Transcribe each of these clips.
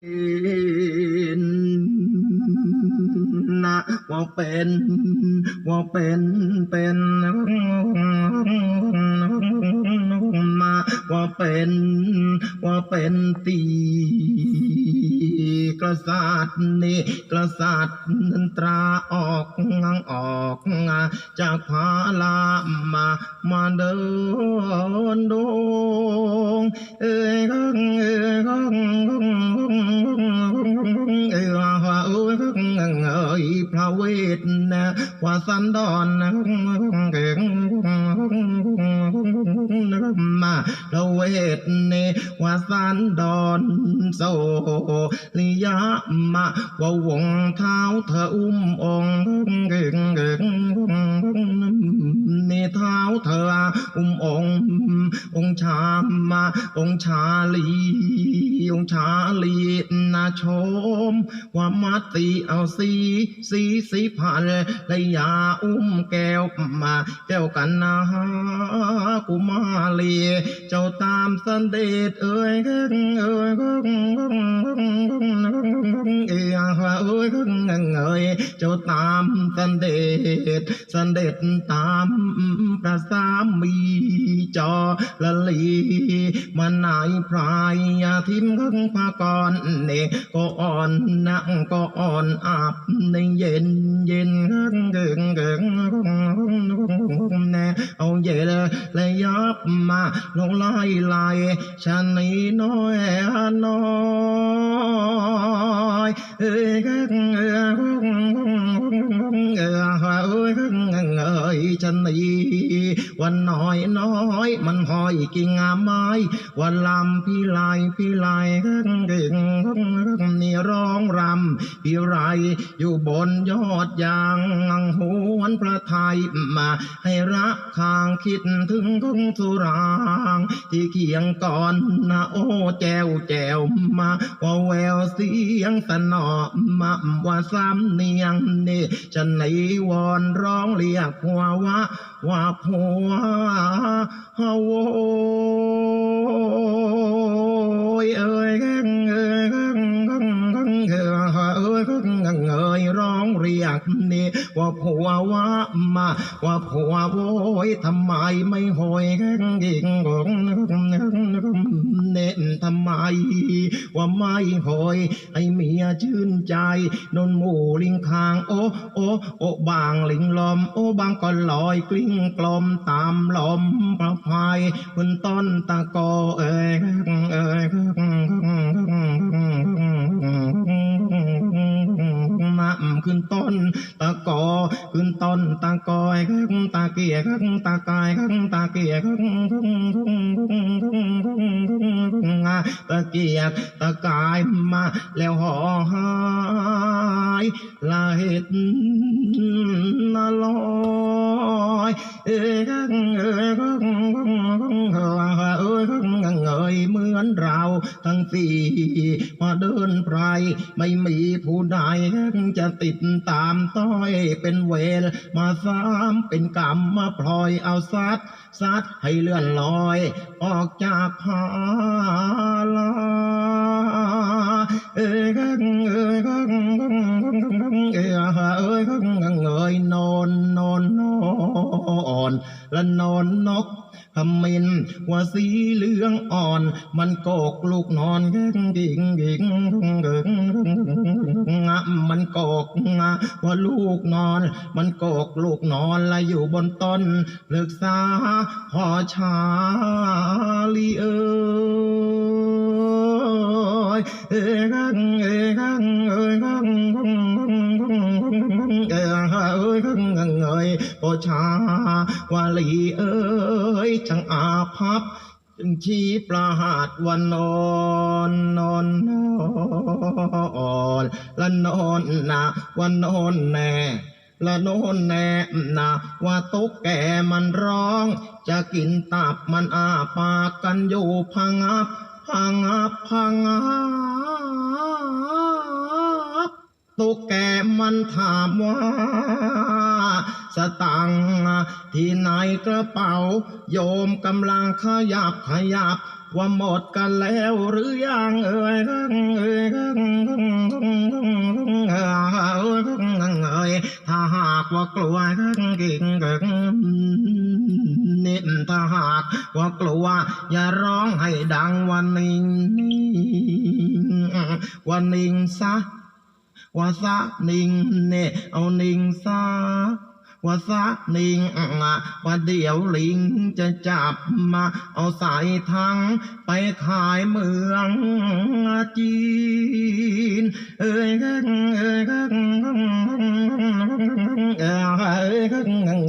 เป็นนะว่าเป็นว่าเป็นเป็นมาว่าเป็นว่าเป็นตีกษัตริย์นี่กษัตริย์ตราออกงังออกงาจากพาลามามาเดินดงเอ้ยเอ้ย เวทนะว่าสันดอนนะมาพระเวทเนว่าสันดอนโซลิยะมะว่าวงเท้าเธออุ้มองค์นี่ เธออุ้มององชามาองชาลีองชาลีนาชมว่ามาตีเอาสีสีสีผ่านเลยยาอุ้มแก้วมาแก้วกันนะกุมาลีเจ้าตามสันเดชเอ้ยเอ้ยเอ้ยเอ้ย เอ้ยเอ้ยเจ้าตามสันเดชสันเดชตามพระสามีจอละลีมานายพรายยาทิมข้งพากรเนก็อ่อนนั่งก็อ่อนอาบในเย็นเย็นเกิงเกิงแน่เอาเย็นเลยยับมาลงไล่ไล่ฉันนี้น้อยน้อยเอ้ยเอ้ยเอ้ยเอ้ยฉันนี้ วันน้อยน้อย มันหอยกิ่งงามไม้วันลำพี่ลายพี่ลายเก่งนี่ร้องรำพี่ไรอยู่บนยอดยางหวนพระไทยมาให้รักคางคิดถึงของสุราง ที่เคียงก่อนนะโอ้แจวแจวมาว่าแววเสียงสนอมาว่าซ้ำเนียงนี่จะไหนวอนร้องเรียกผัวว่าว่าผัวฮาวยเอ้ยเอ้ยเอ้ยเอ้ยร้องเรียกนี่ว่าผัวว่ามาว่าผัวโวยทำไมไม่หอยแกงยิงของเน้นทำไม ว่าไม่หอย ให้เมียชื่นใจ นนหมูลิงคาง โอ้โอ้โอ้บางลิงลมโอ้บางก็ลอยกลิ้งกลมตามลมประพายบนต้นตะกอเอ้ยเอ้ย ขึ้นต้นตะกอขึ้นต้นตะกอยตะเกียกตะกายตะเกียกตะเกียกตะกายมาแล้วห่อหายลาเห็ดนลอยเอ้ อนเราทั้งสี่มาเดินไพรไม่มีผู้ใดจะติดตามต้อยเป็นเวรมาซ้ำเป็นกรรมมาพลอยเอาซัดซัดให้เลื่อนลอย ออกจากพาลาเอ ละนอนนกขมินว่าสีเหลืองอ่อน มันโกกลูกนอนเก่งกิ่งกิ่งมันโกกว่าลูกนอน มันโกกลูกนอนและอยู่บนต้นเลือกษาพอชาลีเอ้ยเอ้ยเอ้ยเอ้ยเอ้ยเอ้ยเอ้ ยโอชาวาลีเอ้ยช่างอาภัพจึงชี้ประหาดวันนอนนอนนอนละนอนนะวันนอนแน่ละโนนแน่นะว่าตุ๊กแกมันร้อง จะกินตับมันอาปากกันอยู่พังับพังับพังับตุ๊กแกมันถามว่า สตังที่ในกระเป๋า โยมกำลังขยับขยับ ว่าหมดกันแล้วหรือยังเอ่ยเอ่ยเอ่ยถ้าหากว่ากลัวกิ่งนิดถ้าหากว่ากลัว อย่าร้องให้ดังวันนิ่งวันนิ่งซะว่าซะนิ่งเน่เอานิ่งซะ ว่าซะนิ่งว่าเดี๋ยวลิงจะจับมาเอาสายทั้งไปขายเมืองจีน เอ้ยเอ้ยเอ้ยเอ้ย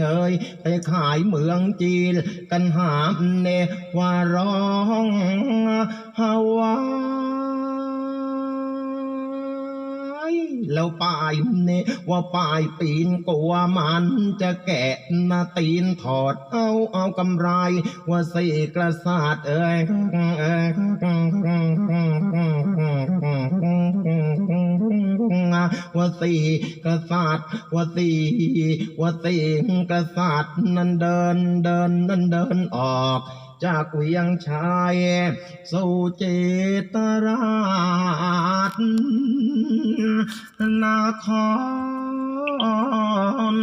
เอ้ยไปขายเมืองจีน กันหามเนว่าร้องฮาวา แล้วปลายเนว่าปลายปีนกลัวมันจะแกะนาตีนถอดเอาเอากำไร ว่าสี่กระสาดเอ้ยเอ้ยว่าสี่กษัตริย์ว่าสี่ว่าสี่กษัตริย์นั้นเดินเดินนั้นเดินออก จากเวียงชายสู่เจตราชนาคร